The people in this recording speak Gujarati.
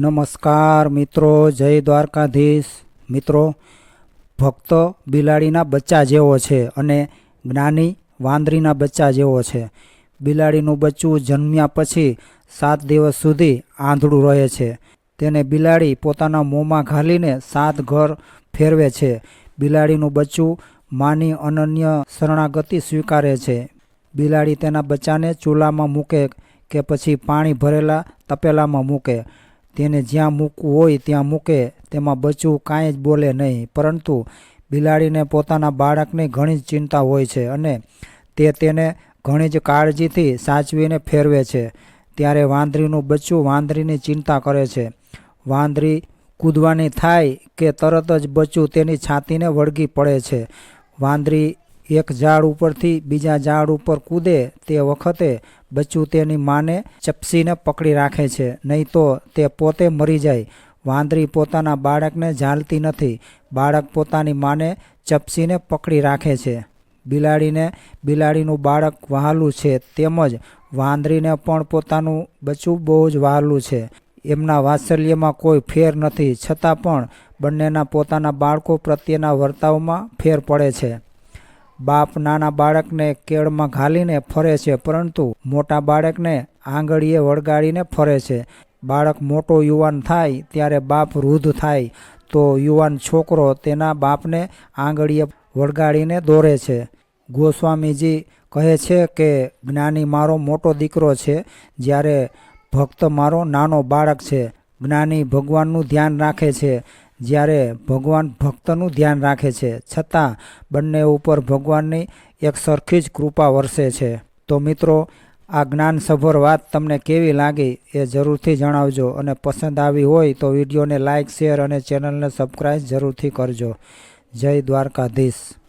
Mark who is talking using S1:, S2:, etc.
S1: નમસ્કાર મિત્રો, જય દ્વારકાધીશ. મિત્રો, ભક્ત બિલાડીના બચ્ચા જેવો છે અને જ્ઞાની વાંદરીના બચ્ચા જેવો છે. બિલાડીનું બચ્ચું જન્મ્યા પછી સાત દિવસ સુધી આંધળું રહે છે. તેને બિલાડી પોતાના મોંમાં ઘાલીને સાત ઘર ફેરવે છે. બિલાડીનું બચ્ચું માની અનન્ય શરણાગતિ સ્વીકારે છે. બિલાડી તેના બચ્ચાને ચૂલામાં મૂકે કે પછી પાણી ભરેલા તપેલામાં મૂકે. તેને જ્યાં મૂકવું હોય ત્યાં મૂકે, તેમાં બચ્ચું કાંઈ જ બોલે નહીં. પરંતુ બિલાડીને પોતાના બાળકની ઘણી જ ચિંતા હોય છે અને તે તેને ઘણી જ કાળજીથી સાચવીને ફેરવે છે. ત્યારે વાંદરીનું બચ્ચું વાંદરીની ચિંતા કરે છે. વાંદરી કૂદવાની થાય કે તરત જ બચ્ચું તેની છાતીને વળગી પડે છે. વાંદરી એક ઝાડ ઉપરથી બીજા ઝાડ ઉપર કૂદે તે વખતે બચ્ચું તેની માને ચપસીને પકડી રાખે છે, નહીં તો તે પોતે મરી જાય. વાંદરી પોતાના બાળકને ઝાલતી નથી. બાળક પોતાની માને ચપસીને પકડી રાખે છે. બિલાડીને, બિલાડીનું બાળક વહાલું છે તેમજ વાંદરીને પણ પોતાનું બચ્ચું બહુ જ વહાલું છે. એમના વાત્સલ્યમાં કોઈ ફેર નથી, છતાં પણ બંનેના પોતાના બાળકો પ્રત્યેના વર્તાવમાં ફેર પડે છે. બાપ નાના બાળકને કેળમાં ઘાલીને ફરે છે, પરંતુ મોટા બાળકને આંગળીએ વળગાડીને ફરે છે. બાળક મોટો યુવાન થાય ત્યારે બાપ વૃદ્ધ થાય તો યુવાન છોકરો તેના બાપને આંગળીએ વળગાડીને દોરે છે. ગોસ્વામીજી કહે છે કે, જ્ઞાની મારો મોટો દીકરો છે, જ્યારે ભક્ત મારો નાનો બાળક છે. જ્ઞાની ભગવાનનું ધ્યાન રાખે છે. જ્યારે ભગવાન ભક્તનું ધ્યાન રાખે છે, છતાં બંને ઉપર ભગવાનની એક સરખી જ કૃપા વરસે છે. તો મિત્રો, આ જ્ઞાનસભર વાત તમને કેવી લાગી એ જરૂરથી જણાવજો અને પસંદ આવી હોય તો વિડીયોને લાઇક શેર અને ચેનલને સબસ્ક્રાઈબ જરૂરથી કરજો. જય દ્વારકાધીશ.